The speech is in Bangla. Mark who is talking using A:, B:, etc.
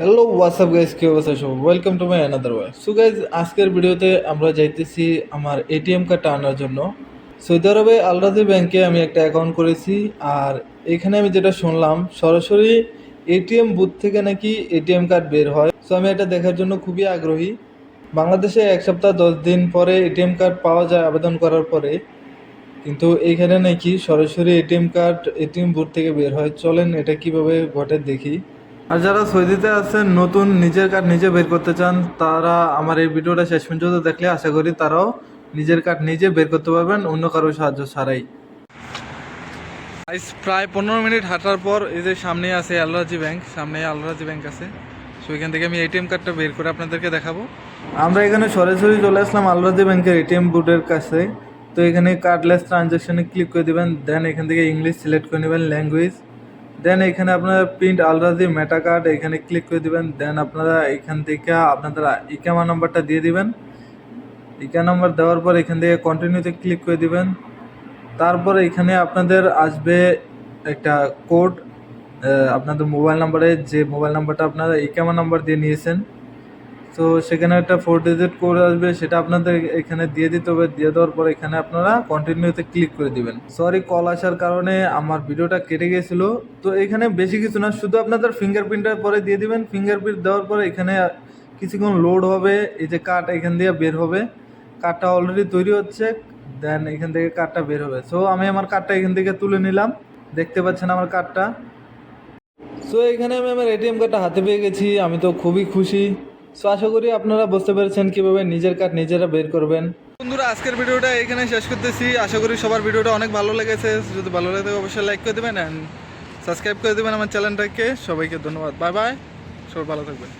A: হ্যালো হোয়াটসঅ্যাপ গাইজ কি অবস্থা সব? Welcome to my another way so guys আজকের ভিডিওতে আমরা যাইতেছি আমার এটিএম কার্ডটা আনার জন্য। সৌদি আরবে আলরাজি ব্যাংকে আমি একটা অ্যাকাউন্ট করেছি, আর এখানে আমি যেটা শুনলাম, সরাসরি এটিএম বুথ থেকে নাকি এটিএম কার্ড বের হয়। সো আমি এটা দেখার জন্য খুবই আগ্রহী। বাংলাদেশে এক সপ্তাহ, দশ দিন পরে এটিএম কার্ড পাওয়া যায় আবেদন করার পরে। কিন্তু এইখানে নাকি সরাসরি এটিএম কার্ড এটিএম বুথ থেকে বের হয়। চলেন এটা কীভাবে ঘটে দেখি। আর যারা সৌদিতে আছেন, নতুন, নিজের কার্ড নিজে বের করতে চান, তারা আমার এই ভিডিওটা শেষ পর্যন্ত দেখলে আশা করি তারাও নিজের কার্ড নিজে বের করতে পারবেন, অন্য কারও সাহায্য ছাড়াই। প্রায় পনেরো মিনিট হাঁটার পর এই যে সামনে আছে আলরাজি ব্যাংক, সামনে আলরাজি ব্যাংক আছে। সো এখান থেকে আমি এটিএম কার্ডটা বের করে আপনাদেরকে দেখাবো। আমরা এখানে সরাসরি চলে আসলাম আলরাজি ব্যাংকের এটিএম বুথের কাছে। তো এখানে কার্ডলেস ট্রানজ্যাকশনে ক্লিক করে দিবেন দেন এখান থেকে ইংলিশ সিলেক্ট করে নেবেন ল্যাঙ্গুয়েজ দেন এখানে আপনারা print Al Rajhi meta card এখানে ক্লিক করে দেবেন। দেন আপনারা এখান থেকে আপনাদের ইকামা নাম্বারটা দিয়ে দিবেন। ইকা নাম্বার দেওয়ার পর এখান থেকে কন্টিনিউতে ক্লিক করে দিবেন। তারপর এখানে আপনাদের আসবে একটা কোড আপনাদের মোবাইল নাম্বারে যে মোবাইল নাম্বারটা আপনারা ইকামা নাম্বার দিয়ে নিয়েছেন। তো সেখানে একটা ফোর ডিজিট কোড আসবে, সেটা আপনাদের এখানে দিয়ে দিতে হবে। দিয়ে দেওয়ার পর এখানে আপনারা কন্টিনিউতে ক্লিক করে দিবেন। সরি কল আসার কারণে আমার ভিডিওটা কেটে গেছিল তো এখানে বেশি কিছু না, শুধু আপনাদের ফিঙ্গারপ্রিন্টের পরে দিয়ে দিবেন। ফিঙ্গারপ্রিন্ট দেওয়ার পরে এখানে কিছুক্ষণ লোড হবে, এই যে কার্ড এখান দিয়ে বের হবে। কার্ডটা অলরেডি তৈরি হচ্ছে দেন এখান থেকে কার্ডটা বের হবে। সো আমি আমার কার্ডটা এখান থেকে তুলে নিলাম। দেখতে পাচ্ছেন আমার কার্ডটা সো এখানে আমি আমার এটিএম কার্ডটা হাতে পেয়ে গেছি। আমি তো খুবই খুশি। সো আশা করি আপনারা বুঝতে পেরেছেন কীভাবে নিজের কাঠ নিজেরা বের করবেন। বন্ধুরা, আজকের ভিডিওটা এখানে শেষ করতেছি। আশা করি সবার ভিডিওটা অনেক ভালো লেগেছে। যদি ভালো লাগে অবশ্যই লাইক করে দেবেন অ্যান্ড সাবস্ক্রাইব করে দেবেন আমার চ্যানেলটাকে সবাইকে ধন্যবাদ। বাই বাই সবাই ভালো থাকবেন।